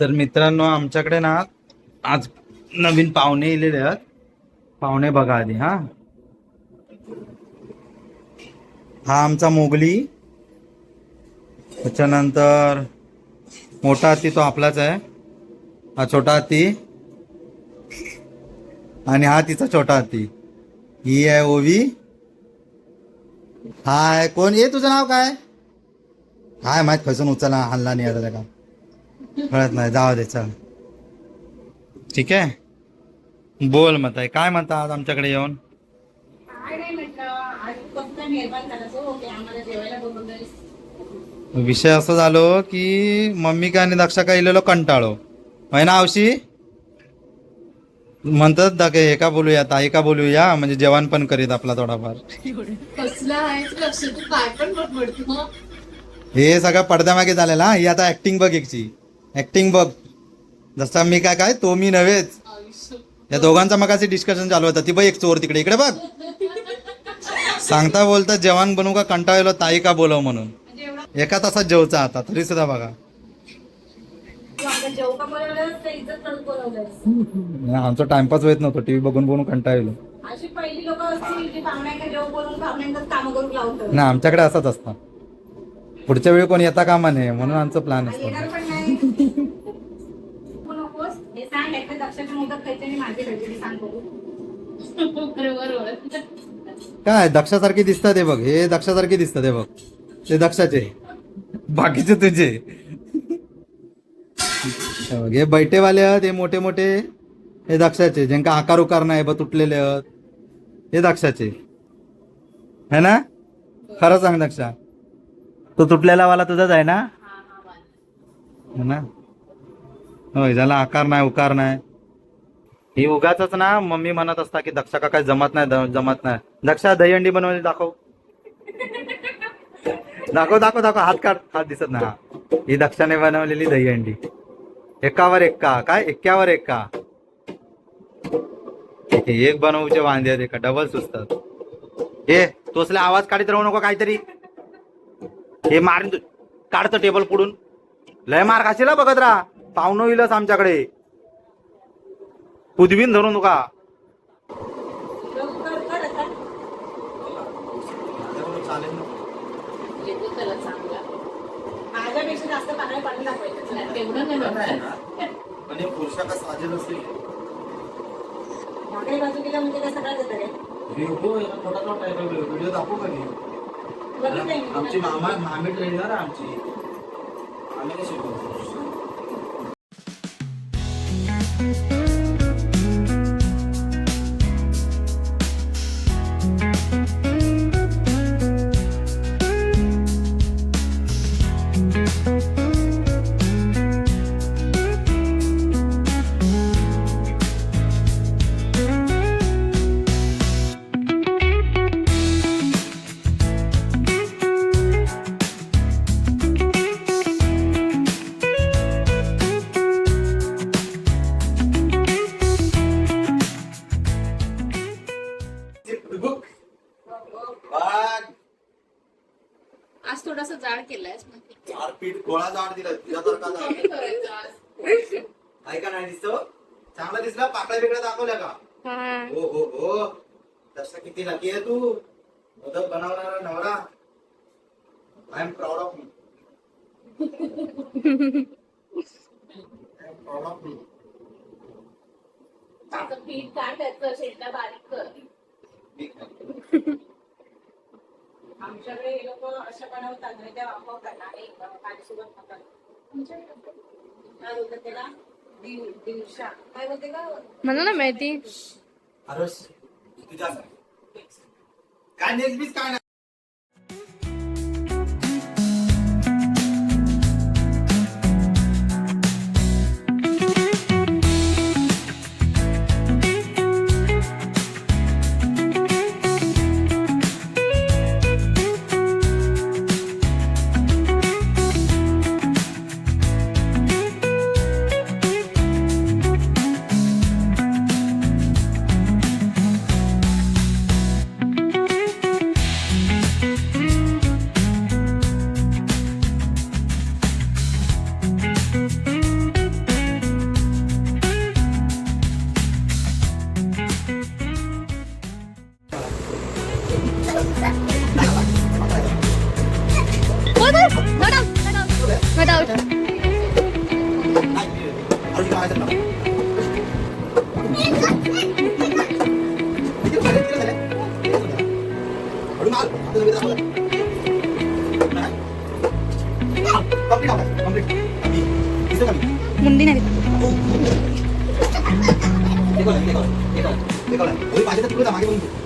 तर मित्रांनो आमच्याकडे ना आज नवीन पाहुणे येलेले आहेत. पाहुणे बघा आधी हा. हा आमचा मोगली. त्याच्यानंतर मोठा हत्ती तो आपलाच आहे. हा छोटा हत्ती आणि हा तिचा छोटा हत्ती ही आहे ओवी. हाय कोण? ये तुझं नाव काय? हाय माहीत खसून उचला हल्ला नाही आता का कळत नाही जाऊ दे चल. ठीक आहे? बोल मत आहे काय म्हणता आज आमच्याकडे येऊन? की विषय असं झालो की मम्मी काय आणि दक्षा काय इलेलो कंटाळो. होय ना आवशी म्हणतात दा की हे का बोलूया ताई का बोलूया म्हणजे जेवण पण करीत आपला थोडाफार. आहे? हे? सगळं पडद्यामागे झालेलं हा ही आता ऍक्टिंग बघ एकची. ऍक्टिंग बघ. जसा मी काय काय तो मी नव्हेच. या दोघांचा मगाशी डिस्कशन चालू होतं. ती बघ एक चोर तिकडे. इकडे बघ. सांगता बोलता जेवण बनवू का कंटाळलो ताई का बोलव म्हणून. एका तासात जेवचा आता तरी सुद्धा बघा. आमचा टाइमपास होत नव्हतो. टीव्ही बघून बघून कंटाळलो ना आमच्याकडे असंच असतं. पुढच्या वेळी कोणी येता कामा नये म्हणून आमचं प्लॅन असतो. नकोस हे सांग एकदा दक्षाची आणि माझी खायची ते सांग बघू. बरोबर काय दक्षासारखी दिसतात हे बघ हे दक्षासारखी दिसतात हे बघ. ते दक्षाचे. बाकीचे तुझे. हे बघ, हे बैठेवाले आहेत हे मोठे मोठे. हे दक्षाचे ज्यांका आकार उकार नाही बघ तुटलेले आहेत. हे दक्षाचे. है ना? खरं सांग दक्षा. तो तुटलेला वाला तुझाच आहे ना? है ना? होय ज्याला आकार नाही उकार नाही. ही उगाच ना मम्मी म्हणत असता की दक्षा का काय जमत नाही जमत नाही. दक्षा दहीहंडी बनवली दाखव. दाखव दाखव दाखव. हात काढ हात दिसत नाही. ही. दक्षाने बनवलेली दहीहंडी. एकावर एक्का. काय? एक्क्यावर एक्का. हे एक बनवूचे वांदे आहेत एका डबल सुचतात. हे तोसले आवाज काढीत राहू नको काहीतरी. हे मारून काढतो टेबल पुढून. लय मार खाशील बघत राहा. पाहुणं येईलच आमच्याकडे. उदबीन धरून तुका आमची मामा मामी ट्रेनर आमची. आम्ही नाही शिकवतो आज जाड दिला. तुझ्यासारखा जाड ऐका नाही दिसतो. चांगला दिसला पाकळ्या बिकड्या दाखवल्या का? हो. हो हो तसं किती लकी आहे तू. मोदक बनवणारा नवरा. I am proud of me proud of me पीठ काढ त्याचं? शेटा बारीक कर. आमच्याकडे हे लोक असं बनवतात त्या वापरतात आणि खातात काय बोलतात त्याला? दिव दिवशा. काय बोलते का मला ना माहिती. अरे तुझ्या काय नेक्स्ट बीस काय नाही. മുണ്ടിനെ 내가 내가 우리 마지막 들어다 많이 먹는 거.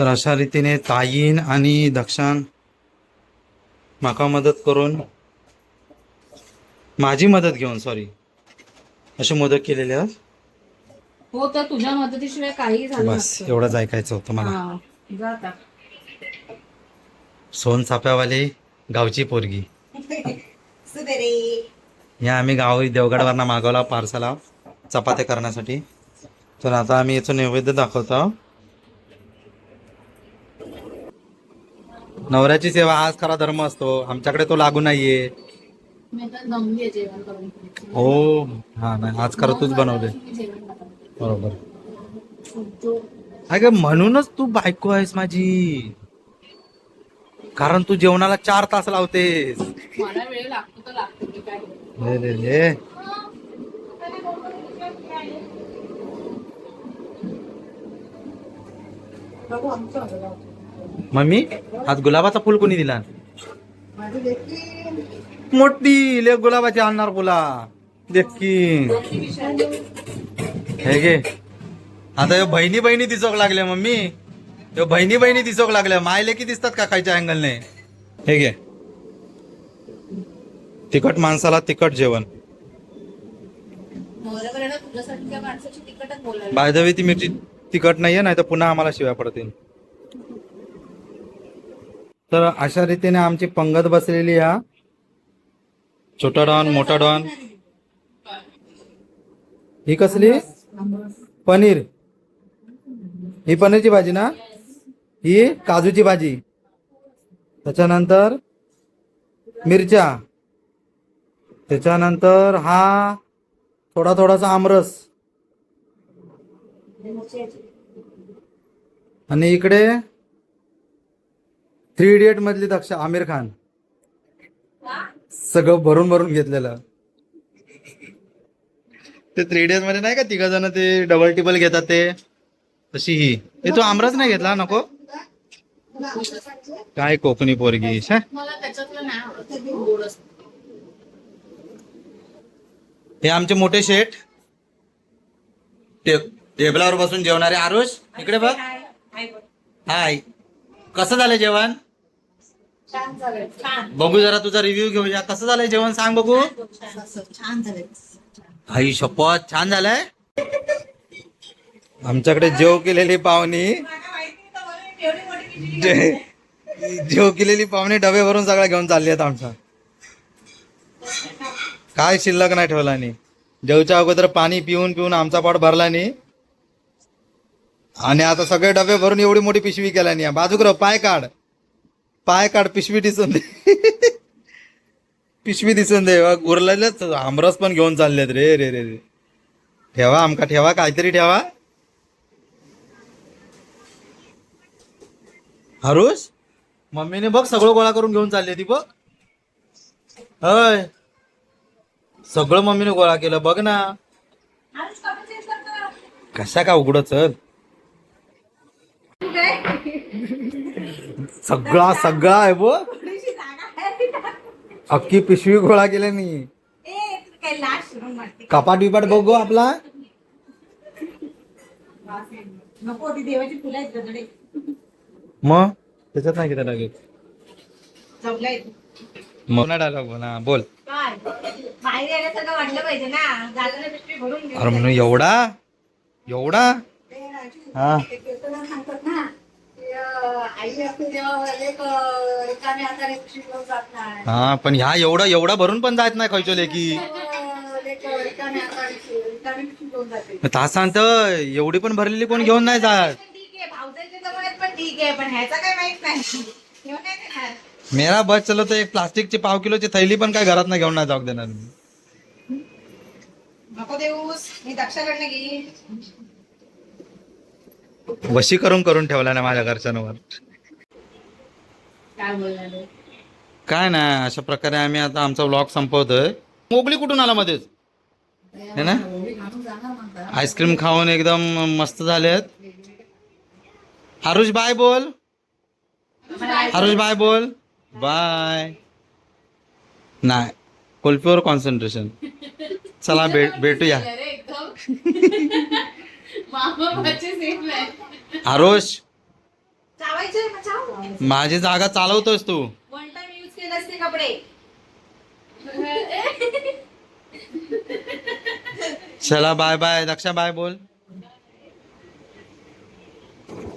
तर अशा रीतीने ताईन आणि दक्षाण माका मदत करून माझी मदत घेऊन सॉरी अशी मदत केलेली आहे. हो तर तुझ्या मदतीशिवाय काही झालं बस नसतं. एवढंच ऐकायचं होतं मला. हा, जा आता. सोन चाप्यावाली गावची पोरगी. सुदेरे या आम्ही गाव देवगडवरनं मागवला पार्सला चपात्या करण्यासाठी. तर आता आम्ही याचं नैवेद्य दाखवतो. नवऱ्याची सेवा आज खरा धर्म असतो. आमच्याकडे तो लागू नाहीये. हो हा नाही आज खरं तूच बनवले. बरोबर. अगं म्हणूनच तू बायको आहेस माझी. कारण तू जेवणाला चार तास लावतेस. मम्मी आज गुलाबाचा फुल कोणी दिला? मोठी ले गुलाबाची आणणार फुला. देखी हे घे. आता ह्यो बहिणी बहिणी दिसोक लागल्या मम्मी. ह्यो बहिणी बहिणी दिसोक लागल्या. मायले की दिसतात का खायच्या अँगलने? हे घे. तिखट माणसाला तिखट जेवण. बायदवी ती मिरची तिखट नाहीये नाही तर पुन्हा आम्हाला शिव्या पडतील. तर अशा रीतीने आमची पंगत बसलेली हा. छोटा डॉन मोठा डॉन. ही कसली? पनीर. ही पनीरची भाजी ना? ही काजूची भाजी. त्याच्यानंतर मिरच्या. त्याच्यानंतर हा थोडा थोडासा आमरस. आणि इकडे थ्री इडियट मधली दक्ष आमिर खान. सगळं भरून भरून घेतलेलं. ते थ्री इडियटमध्ये नाही का तिघ जण ते डबल टिबल घेतात ते? तशी ही. हे तू आमरस नाही घेतला? नको? काय कोकणी पोरगी ते. हे आमचे मोठे शेठ. टेबलावर बसून जेवणारे आरुष. इकडे बघ. हाय. कसं झालं जेवण? बघू जरा तुझा रिव्ह्यू घेऊया कसं झालंय जेवण सांग बघू. छान झालंय. आई शपथ छान झालंय. आमच्याकडे जेव केलेली पाहुणी. जेव केलेली पाहुणी डबे भरून सगळ्या घेऊन चालली आहेत आमच्या. काय शिल्लक नाही ठेवला नाही जेवच्या अगोदर पाणी पिऊन पिऊन आमचा पाठ भरला नाही आणि आता सगळे डबे भरून एवढी मोठी पिशवी केला नाही बाजूक पाय काढ. पाय काढ पिशवी दिसून दे. पिशवी दिसून दे. उरलेलेच आमरस पण घेऊन चाललेत रे रे रे रे. ठेवा आमका ठेवा काहीतरी ठेवा. हरुष मम्मीने बघ सगळं गोळा करून घेऊन चालली ती बघ. होय. सगळं मम्मीने गोळा केलं बघ ना. कशा का उघड चल. सगळा सगळा आहे बघ. अख्खी पिशवी गोळा केल्यानी कपाट बिपाट बघू आपला. मग? त्याच्यात नाही किती लागेल. मग? डायलॉग ना. बोल अरे म्हणून एवढा? एवढा? हा. आई असते तेव्हा एक अं, रिकाम्या हाताने पिशवी घेऊन जात नाही. हा पण ह्या एवढा एवढा भरून पण जात नाही खयचो लेक. रिकाम्या हाताने रिकामी तासांत एवढी पण भरलेली कोण घेऊन नाही जात. पण ठीक आहे भाऊजाईच्या जवळ आहेत पण ठीक आहे पण ह्याचा काय माहीत नाही. घेऊन नाही देणार. मेरा बस चलो तर एक प्लास्टिकची पाव किलोची थैली पण काय घरात नाही घेऊन नाही जाऊ देणार मी. नको देऊस मी दक्षाकडनं घेईन. वशी करून करून ठेवला ना माझ्या घरच्यांवर. काय बोलणार काय नाही अशा प्रकारे आम्ही आता आमचा व्लॉग संपवतोय. मोगली कुठून आला मध्येच? है ना? आईस्क्रीम खाऊन एकदम मस्त झालेत. आरुष बाय बोल. आरुष बाय बोल. बाय. नाही कुल्फीवर कॉन्सन्ट्रेशन चला भेट भेटूया. चाव. माझी जागा चालवतोयस तू. वन टाइम यूज केले असते कपडे. चला बाय बाय दक्षा बाय बोल.